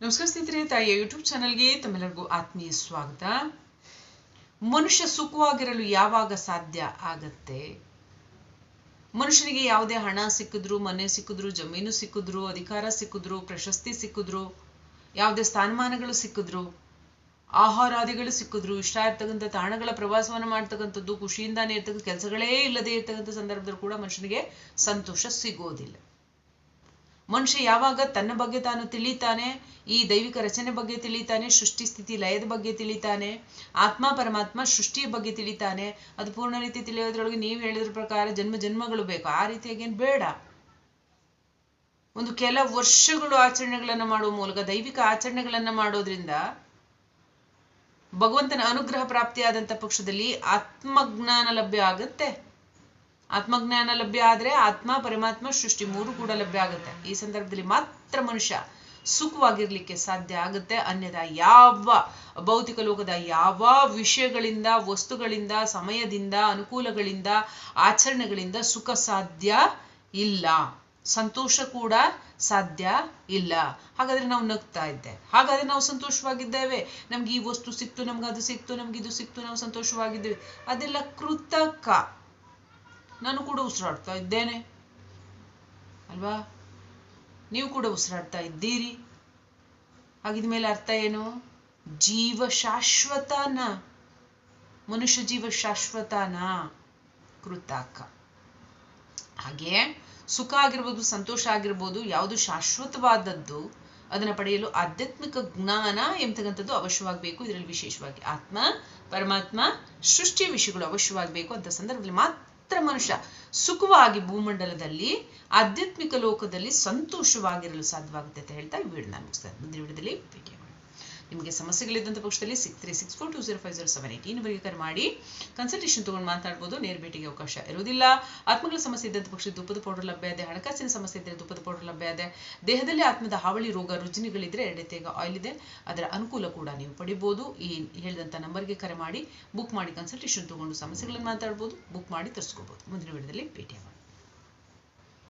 ನಮಸ್ಕಾರ ಸ್ನೇಹಿತರೆ ತಾಯಿಯ ಯೂಟ್ಯೂಬ್ ಚಾನಲ್ಗೆ ತಮ್ಮೆಲ್ಲರಿಗೂ ಆತ್ಮೀಯ ಸ್ವಾಗತ. ಮನುಷ್ಯ ಸುಖವಾಗಿರಲು ಯಾವಾಗ ಸಾಧ್ಯ ಆಗತ್ತೆ? ಮನುಷ್ಯನಿಗೆ ಯಾವುದೇ ಹಣ ಸಿಕ್ಕಿದ್ರು, ಮನೆ ಸಿಕ್ಕಿದ್ರು, ಜಮೀನು ಸಿಕ್ಕಿದ್ರು, ಅಧಿಕಾರ ಸಿಕ್ಕಿದ್ರು, ಪ್ರಶಸ್ತಿ ಸಿಕ್ಕಿದ್ರು, ಯಾವುದೇ ಸ್ಥಾನಮಾನಗಳು ಸಿಕ್ಕಿದ್ರು, ಆಹಾರಾದಿಗಳು ಸಿಕ್ಕಿದ್ರು ಇಷ್ಟ ಇರ್ತಕ್ಕಂಥ ತಾಣಗಳ ಪ್ರವಾಸವನ್ನು ಮಾಡ್ತಕ್ಕಂಥದ್ದು, ಖುಷಿಯಿಂದಾನೇ ಇರ್ತಕ್ಕಂಥ ಕೆಲಸಗಳೇ ಇಲ್ಲದೆ ಇರ್ತಕ್ಕಂಥ ಸಂದರ್ಭದಲ್ಲೂ ಕೂಡ ಮನುಷ್ಯನಿಗೆ ಸಂತೋಷ ಸಿಗೋದಿಲ್ಲ. ಮನುಷ್ಯ ಯಾವಾಗ ತನ್ನ ಬಗ್ಗೆ ತಾನು ತಿಳಿತಾನೆ, ಈ ದೈವಿಕ ರಚನೆ ಬಗ್ಗೆ ತಿಳಿತಾನೆ, ಸೃಷ್ಟಿ ಸ್ಥಿತಿ ಲಯದ ಬಗ್ಗೆ ತಿಳಿತಾನೆ, ಆತ್ಮ ಪರಮಾತ್ಮ ಸೃಷ್ಟಿಯ ಬಗ್ಗೆ ತಿಳಿತಾನೆ, ಅದು ಪೂರ್ಣ ರೀತಿ ತಿಳಿಯೋದ್ರೊಳಗೆ ನೀವು ಹೇಳಿದ್ರ ಪ್ರಕಾರ ಜನ್ಮ ಜನ್ಮಗಳು ಬೇಕು. ಆ ರೀತಿಯಾಗೇನು ಬೇಡ. ಒಂದು ಕೆಲ ವರ್ಷಗಳು ಆಚರಣೆಗಳನ್ನು ಮಾಡುವ ಮೂಲಕ, ದೈವಿಕ ಆಚರಣೆಗಳನ್ನು ಮಾಡೋದ್ರಿಂದ ಭಗವಂತನ ಅನುಗ್ರಹ ಪ್ರಾಪ್ತಿಯಾದಂಥ ಪಕ್ಷದಲ್ಲಿ ಆತ್ಮಜ್ಞಾನ ಲಭ್ಯ ಆಗುತ್ತೆ. ಆತ್ಮಜ್ಞಾನ ಲಭ್ಯ ಆದ್ರೆ ಆತ್ಮ, ಪರಮಾತ್ಮ, ಸೃಷ್ಟಿ ಮೂರು ಕೂಡ ಲಭ್ಯ ಆಗುತ್ತೆ. ಈ ಸಂದರ್ಭದಲ್ಲಿ ಮಾತ್ರ ಮನುಷ್ಯ ಸುಖವಾಗಿರ್ಲಿಕ್ಕೆ ಸಾಧ್ಯ ಆಗುತ್ತೆ. ಅನ್ಯದ ಯಾವ ಭೌತಿಕ ಲೋಕದ ಯಾವ ವಿಷಯಗಳಿಂದ, ವಸ್ತುಗಳಿಂದ, ಸಮಯದಿಂದ, ಅನುಕೂಲಗಳಿಂದ, ಆಚರಣೆಗಳಿಂದ ಸುಖ ಸಾಧ್ಯ ಇಲ್ಲ. ಸಂತೋಷ ಕೂಡ ಸಾಧ್ಯ ಇಲ್ಲ. ಹಾಗಾದ್ರೆ ನಾವು ನಗ್ತಾ ಇದ್ದೆ. ಹಾಗಾದ್ರೆ ನಾವು ಸಂತೋಷವಾಗಿದ್ದೇವೆ. ನಮ್ಗೆ ಈ ವಸ್ತು ಸಿಕ್ತು, ನಮ್ಗೆ ಅದು ಸಿಕ್ತು, ನಮ್ಗೆ ಇದು ಸಿಕ್ತು, ನಾವು ಸಂತೋಷವಾಗಿದ್ದೇವೆ. ಅದೆಲ್ಲ ಕೃತಕ. ನಾನು ಕೂಡ ಉಸಿರಾಡ್ತಾ ಇದ್ದೇನೆ. ಅಲ್ವಾ? ನೀವು ಕೂಡ ಉಸಿರಾಡ್ತಾ ಇದ್ದೀರಿ. ಹಾಗಿದ ಮೇಲೆ ಅರ್ಥ ಏನು? ಜೀವ ಶಾಶ್ವತನ ಮನುಷ್ಯ ಜೀವ ಶಾಶ್ವತನ ಕೃತಕ. ಹಾಗೆ ಸುಖ ಆಗಿರ್ಬೋದು, ಸಂತೋಷ ಆಗಿರ್ಬೋದು, ಯಾವುದು ಶಾಶ್ವತವಾದದ್ದು, ಅದನ್ನ ಪಡೆಯಲು ಆಧ್ಯಾತ್ಮಿಕ ಜ್ಞಾನ ಎಂಬತಕ್ಕಂಥದ್ದು ಅವಶ್ಯವಾಗಬೇಕು. ಇದರಲ್ಲಿ ವಿಶೇಷವಾಗಿ ಆತ್ಮ, ಪರಮಾತ್ಮ, ಸೃಷ್ಟಿಯ ವಿಷಯಗಳು ಅವಶ್ಯವಾಗಬೇಕು ಅಂತ ಸಂದರ್ಭದಲ್ಲಿ ಮಾತ್ರ ಮನುಷ್ಯ. ಸುಖವಾಗಿ ಭೂಮಂಡಲದಲ್ಲಿ ಆಧ್ಯಾತ್ಮಿಕ ಲೋಕದಲ್ಲಿ ಸಂತೋಷವಾಗಿರಲು ಸಾಧ್ಯವಾಗುತ್ತೆ ಅಂತ ಹೇಳ್ತಾ ಈ ನಾನು ಮುಗಿಸ್ತೇನೆ ಮುಂದಿನ ವಿಡಿಯೋದಲ್ಲಿ ನಿಮಗೆ ಸಮಸ್ಯೆಗಳಿದ್ದಂಥ ಪಕ್ಷದಲ್ಲಿ six three six four two zero five zero seven eight ಕರೆ ಮಾಡಿ. ಕನ್ಸಲ್ಟೇಷನ್ ತೊಗೊಂಡು ಮಾತಾಡ್ಬೋದು. ನೇರ ಭೇಟಿಗೆ ಅವಕಾಶ ಇರುವುದಿಲ್ಲ. ಆತ್ಮಗಳ ಸಮಸ್ಯೆ ಇದ್ದಂಥ ಪಕ್ಷ ದುಪ್ಪದ ಪೌಡರ್ ಲಭ್ಯ ಇದೆ. ಹಣಕಾಸಿನ ಸಮಸ್ಯೆ ಇದ್ದರೆ ದುಪ್ಪದ ಪೌಡರ್ ಲಭ್ಯ ಇದೆ. ದೇಹದಲ್ಲಿ ಆತ್ಮದ ಹಾವಳಿ, ರೋಗ, ರುಜಿನಿಗಳಿದ್ರೆ ಎಡೆತೆಗ ಆಯಿಲ್ ಇದೆ. ಅದರ ಅನುಕೂಲ ಕೂಡ ನೀವು ಪಡಿಬೋದು. ಈ ಹೇಳಿದಂಥ ನಂಬರ್ಗೆ ಕರೆ ಮಾಡಿ ಬುಕ್ ಮಾಡಿ ಕನ್ಸಲ್ಟೇಷನ್ ತೊಗೊಂಡು ಸಮಸ್ಯೆಗಳನ್ನು ಮಾತಾಡ್ಬೋದು. ಬುಕ್ ಮಾಡಿ ತರಿಸ್ಕೋಬೋದು. ಮುಂದಿನ ವಿಡಿಯೋದಲ್ಲಿ ಭೇಟಿ ಆಗೋಣ